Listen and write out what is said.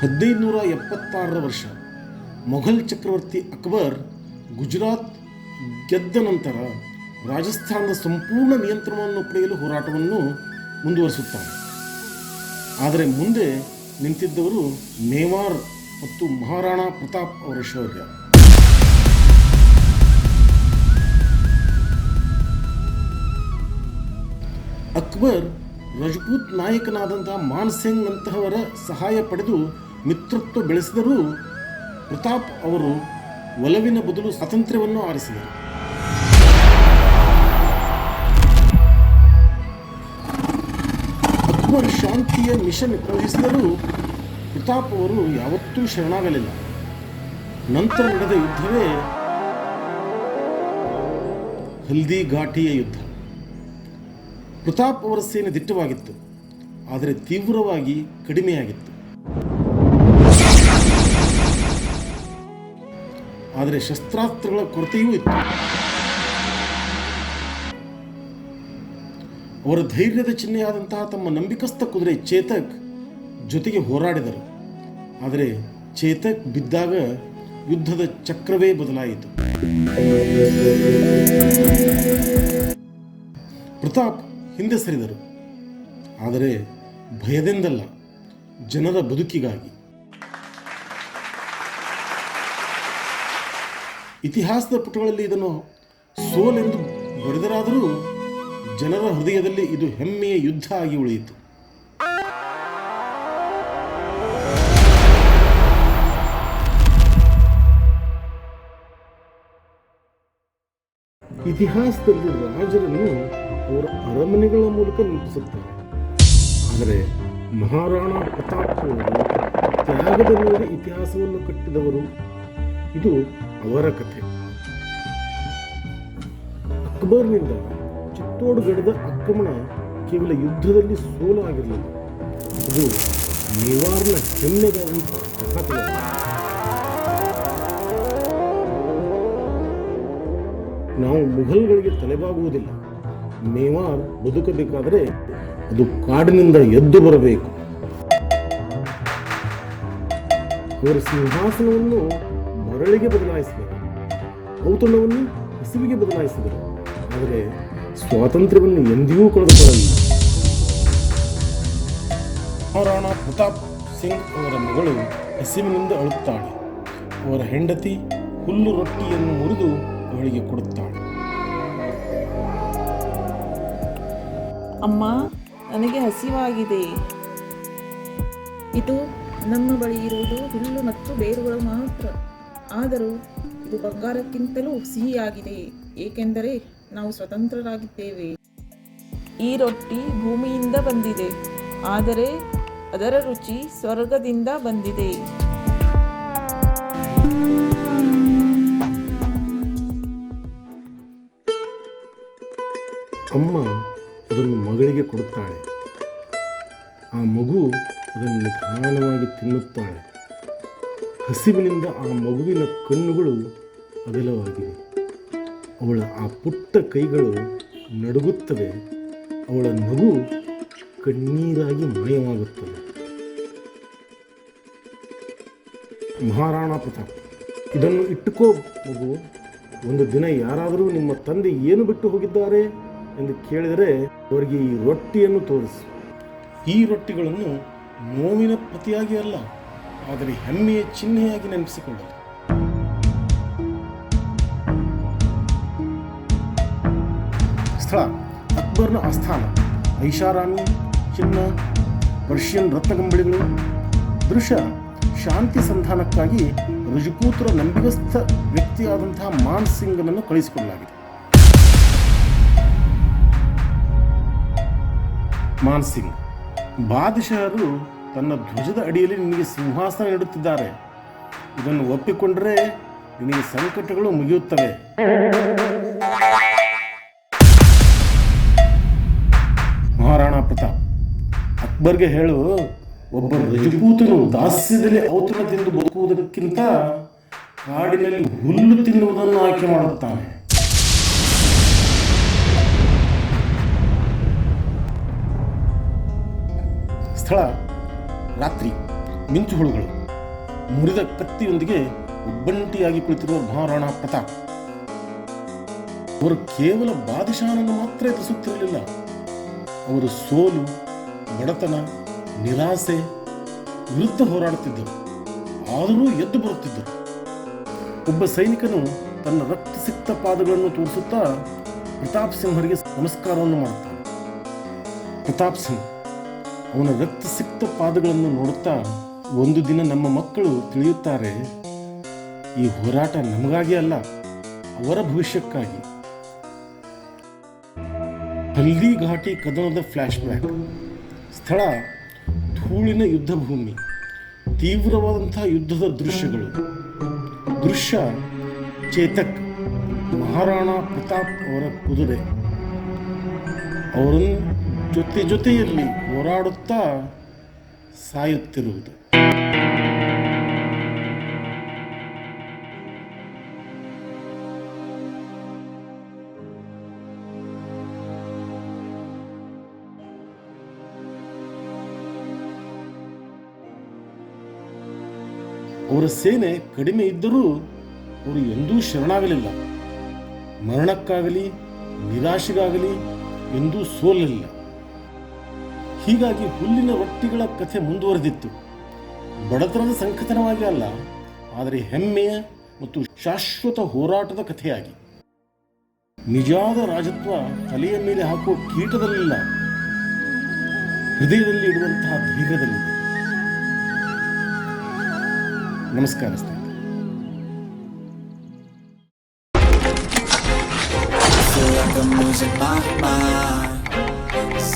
ಹದಿನೈದು ನೂರ ಎಪ್ಪತ್ತಾರರ ವರ್ಷ ಮೊಘಲ್ ಚಕ್ರವರ್ತಿ ಅಕ್ಬರ್ ಗುಜರಾತ್ ಗೆದ್ದ ನಂತರ ರಾಜಸ್ಥಾನದ ಸಂಪೂರ್ಣ ನಿಯಂತ್ರಣವನ್ನು ಪಡೆಯಲು ಹೋರಾಟವನ್ನು ಮುಂದುವರಿಸುತ್ತಾನೆ ಆದರೆ ಮುಂದೆ ನಿಂತಿದ್ದವರು ಮೇವಾರ್ ಮತ್ತು ಮಹಾರಾಣಾ ಪ್ರತಾಪ್ ಅವರ ಶೌರ್ಯ. ಅಕ್ಬರ್ ರಜಪೂತ್ ನಾಯಕನಾದಂತಹ ಮಾನ್ಸಿಂಗ್ ಅಂತಹವರ ಸಹಾಯ ಪಡೆದು ಮಿತ್ರತ್ವ ಬೆಳೆಸಿದರೂ ಪ್ರತಾಪ್ ಅವರು ಒಲವಿನ ಬದಲು ಸ್ವಾತಂತ್ರ್ಯವನ್ನು ಆರಿಸಿದರು. ಅಕ್ಬರ್ ಶಾಂತಿಯ ಮಿಷನ್ ಕಳುಹಿಸಿದರೂ ಪ್ರತಾಪ್ ಅವರು ಯಾವತ್ತೂ ಶರಣಾಗಲಿಲ್ಲ. ನಂತರ ನಡೆದ ಯುದ್ಧವೇ ಹಲ್ದಿ ಘಾಟಿಯ ಯುದ್ಧ. ಪ್ರತಾಪ್ ಅವರ ಸೇನೆ ದಿಟ್ಟವಾಗಿತ್ತು, ಆದರೆ ತೀವ್ರವಾಗಿ ಕಡಿಮೆಯಾಗಿತ್ತು. ಆದರೆ ಶಸ್ತ್ರಾಸ್ತ್ರಗಳ ಕೊರತೆಯೂ ಇತ್ತು. ಅವರ ಧೈರ್ಯದ ಚಿಹ್ನೆಯಾದಂತಹ ತಮ್ಮ ನಂಬಿಕಸ್ಥ ಕುದುರೆ ಚೇತಕ್ ಜೊತೆಗೆ ಹೋರಾಡಿದರು. ಆದರೆ ಚೇತಕ್ ಬಿದ್ದಾಗ ಯುದ್ಧದ ಚಕ್ರವೇ ಬದಲಾಯಿತು. ಪ್ರತಾಪ್ ಹಿಂದೆ ಸರಿದರು. ಆದರೆ ಭಯದಿಂದಲ್ಲ, ಜನರ ಬದುಕಿಗಾಗಿ. ಇತಿಹಾಸದ ಪುಟಗಳಲ್ಲಿ ಇದನ್ನು ಸೋಲೆಂದು ಬರೆದರಾದರೂ ಜನರ ಹೃದಯದಲ್ಲಿ ಇದು ಹೆಮ್ಮೆಯ ಯುದ್ಧ ಆಗಿ ಉಳಿಯಿತು. ಇತಿಹಾಸದಲ್ಲಿ ರಾಜರನ್ನು ಅವರ ಅರಮನೆಗಳ ಮೂಲಕ ನೆನಪಿಸುತ್ತಾರೆ ಆದರೆ ಮಹಾರಾಣಾ ಪ್ರತಾಪ್ ತ್ಯಾಗದ ಮೇಲೆ ಇತಿಹಾಸವನ್ನು ಕಟ್ಟಿದವರು ಇದು ಅವರ ಕಥೆ. ಅಕ್ಬರ್ನಿಂದ ಚಿತ್ತೋಡ್ಗಢದ ಆಕ್ರಮಣ ಕೇವಲ ಯುದ್ಧದಲ್ಲಿ ಸೋಲು ಆಗಿರಲಿಲ್ಲ. ಅದು ಮೇವಾರ್ನ ಹೆಮ್ಮೆಗಾದಂಥ. ನಾವು ಮುಘಲ್ಗಳಿಗೆ ತಲೆಬಾಗುವುದಿಲ್ಲ. ಮೇವಾರ್ ಬದುಕಬೇಕಾದರೆ ಅದು ಕಾಡಿನಿಂದ ಎದ್ದು ಬರಬೇಕು. ಅವರ ಸಿಂಹಾಸನವನ್ನು ಮರಳಿಗೆ ಬದಲಾಯಿಸಿದರು. ಔತಣವನ್ನು ಹಸಿವಿಗೆ ಬದಲಾಯಿಸಿದರು. ಆದರೆ ಸ್ವಾತಂತ್ರ್ಯವನ್ನು ಎಂದಿಗೂ ಕಳೆದುಕೊಳ್ಳಲಿಲ್ಲ. ಮಹಾರಾಣಾ ಪ್ರತಾಪ್ ಸಿಂಗ್ ಅವರ ಮಗಳು ಹಸಿವಿನಿಂದ ಅಳುತ್ತಾಳೆ. ಅವರ ಹೆಂಡತಿ ಹುಲ್ಲು ರೊಟ್ಟಿಯನ್ನು ಮುರಿದು ಅವಳಿಗೆ ಕೊಡುತ್ತಾಳೆ. ಅಮ್ಮ ನನಗೆ ಹಸಿವಾಗಿದೆ. ಇದು ನಮ್ಮ ಬಳಿ ಇರುವುದು ಹುಲ್ಲು ಮತ್ತು ಬೇರುಗಳು ಮಾತ್ರ. ಆದರೂ ಇದು ಬಂಗಾರಕ್ಕಿಂತಲೂ ಸಿಹಿಯಾಗಿದೆ, ಏಕೆಂದರೆ ನಾವು ಸ್ವತಂತ್ರರಾಗಿದ್ದೇವೆ. ಈ ರೊಟ್ಟಿ ಭೂಮಿಯಿಂದ ಬಂದಿದೆ, ಆದರೆ ಅದರ ರುಚಿ ಸ್ವರ್ಗದಿಂದ ಬಂದಿದೆ. ಅಮ್ಮ ಅದನ್ನು ಮಗಳಿಗೆ ಕೊಡುತ್ತಾಳೆ. ಆ ಮಗು ಅದನ್ನು ನಿಧಾನವಾಗಿ ತಿನ್ನುತ್ತಾಳೆ. ಹಸಿವಿನಿಂದ ಆ ಮಗುವಿನ ಕಣ್ಣುಗಳು ಅಗಲವಾಗಿವೆ. ಅವಳ ಆ ಪುಟ್ಟ ಕೈಗಳು ನಡುಗುತ್ತವೆ. ಅವಳ ನಗು ಕಣ್ಣೀರಾಗಿ ಮಾಯವಾಗುತ್ತದೆ ಮಹಾರಾಣಾ ಪ್ರತಾಪ್, ಇದನ್ನು ಇಟ್ಟುಕೋ ಮಗು. ಒಂದು ದಿನ ಯಾರಾದರೂ ನಿಮ್ಮ ತಂದೆ ಏನು ಬಿಟ್ಟು ಹೋಗಿದ್ದಾರೆ ಎಂದು ಕೇಳಿದರೆ ಅವರಿಗೆ ಈ ರೊಟ್ಟಿಯನ್ನು ತೋರಿಸು. ಈ ರೊಟ್ಟಿಗಳನ್ನು ನೋವಿನ ಪ್ರತಿಯಾಗಿ ಅಲ್ಲ ಆದರೆ ಹೆಮ್ಮೆಯ ಚಿಹ್ನೆಯಾಗಿ ನೆನಪಿಸಿಕೊಳ್ಳಲು ಸ್ಥಳ, ಅಕ್ಬರ್ನ ಆಸ್ಥಾನ, ಐಷಾರಾಮಿ, ಚಿನ್ನ, ಪರ್ಷಿಯನ್ ರತ್ನಗಂಬಳಿಗಳು, ದೃಶ್ಯ, ಶಾಂತಿ ಸಂಧಾನಕ್ಕಾಗಿ ರಜಪೂತರ ನಂಬಿಗಸ್ಥ ವ್ಯಕ್ತಿಯಾದಂತಹ ಮಾನ್ ಸಿಂಗ್ನನ್ನು ಕಳಿಸಿಕೊಡಲಾಗಿದೆ ಮಾನ್ ಸಿಂಗ್, ಬಾದಶಹರು ತನ್ನ ಧ್ವಜದ ಅಡಿಯಲ್ಲಿ ನಿನಗೆ ಸಿಂಹಾಸನ ನೀಡುತ್ತಿದ್ದಾರೆ. ಇದನ್ನು ಒಪ್ಪಿಕೊಂಡರೆ ನಿನಗೆ ಸಂಕಟಗಳು ಮುಗಿಯುತ್ತವೆ. ಮಹಾರಾಣಾ ಪ್ರತಾಪ್, ಅಕ್ಬರ್ಗೆ ಹೇಳು, ಒಬ್ಬ ರಜಪೂತನು ದಾಸ್ಯದಲ್ಲಿ ಔತಣ ತಿಂದು ಬದುಕುವುದಕ್ಕಿಂತ ಕಾಡಿನಲ್ಲಿ ಹುಲ್ಲು ತಿನ್ನುವುದನ್ನು ಆಯ್ಕೆ ಮಾಡುತ್ತಾನೆ. ಸ್ಥಳ ರಾತ್ರಿ ಮಿಂಚುಹುಳುಗಳು ಮುರಿದ ಕತ್ತಿಯೊಂದಿಗೆ ಒಬ್ಬಂಟಿಯಾಗಿ ಕುಳಿತಿರುವ ಮಹಾರಾಣಾ ಪ್ರತಾಪ್. ಅವರು ಕೇವಲ ಬಾದಶಾಹನನ್ನು ಮಾತ್ರ ಎದುರಿಸುತ್ತಿರಲಿಲ್ಲ. ಅವರು ಸೋಲು, ಬಡತನ, ನಿರಾಸೆ, ವಿರುದ್ಧ ಹೋರಾಡುತ್ತಿದ್ದರು. ಆದರೂ ಎದ್ದು ಬರುತ್ತಿದ್ದರು. ಒಬ್ಬ ಸೈನಿಕನು ತನ್ನ ರಕ್ತಸಿಕ್ತ ಪಾದಗಳನ್ನು ತೋರಿಸುತ್ತಾ ಪ್ರತಾಪ್ ಸಿಂಹರಿಗೆ ನಮಸ್ಕಾರವನ್ನು ಮಾಡುತ್ತಾನೆ. ಪ್ರತಾಪ್ ಸಿಂಗ್ ಅವನ ರಕ್ತಸಿಕ್ತ ಪಾದಗಳನ್ನು ನೋಡುತ್ತಾ ಒಂದು ದಿನ ನಮ್ಮ ಮಕ್ಕಳು ತಿಳಿಯುತ್ತಾರೆ, ಈ ಹೋರಾಟ ನಮಗಾಗಿ ಅಲ್ಲ, ಅವರ ಭವಿಷ್ಯಕ್ಕಾಗಿ. ಹಲ್ದಿ ಘಾಟಿ ಕದನದ ಫ್ಲ್ಯಾಶ್ ಬ್ಯಾಕ್ ಸ್ಥಳ ಧೂಳಿನ ಯುದ್ಧ ಭೂಮಿ ತೀವ್ರವಾದಂತಹ ಯುದ್ಧದ ದೃಶ್ಯಗಳು. ದೃಶ್ಯ ಚೇತಕ್, ಮಹಾರಾಣಾ ಪ್ರತಾಪ್ ಅವರ ಕುದುರೆ. ಅವರನ್ನು ಜೊತೆ ಜೊತೆಯಲ್ಲಿ ಹೋರಾಡುತ್ತಾ ಸಾಯುತ್ತಿರುವುದು. ಅವರ ಸೇನೆ ಕಡಿಮೆ ಇದ್ದರೂ ಅವರು ಎಂದೂ ಶರಣಾಗಲಿಲ್ಲ. ಮರಣಕ್ಕಾಗಲಿ, ನಿರಾಶೆಗಾಗಲಿ ಎಂದೂ ಸೋಲಲಿಲ್ಲ. ಹೀಗಾಗಿ ಹುಲ್ಲಿನ ರೊಟ್ಟಿಗಳ ಕಥೆ ಮುಂದುವರೆದಿತ್ತು. ಬಡತನದ ಸಂಕಥನವಾಗಿ ಅಲ್ಲ, ಆದರೆ ಹೆಮ್ಮೆಯ ಮತ್ತು ಶಾಶ್ವತ ಹೋರಾಟದ ಕಥೆಯಾಗಿ. ನಿಜವಾದ ರಾಜತ್ವ ತಲೆಯ ಮೇಲೆ ಹಾಕುವ ಕೀಟದಲ್ಲಿಲ್ಲ, ಹೃದಯದಲ್ಲಿ ಇಡುವಂತಹ ಧೈರ್ಯದಲ್ಲಿದೆ ನಮಸ್ಕಾರ ಸ್ನೇಹಿತರೆ.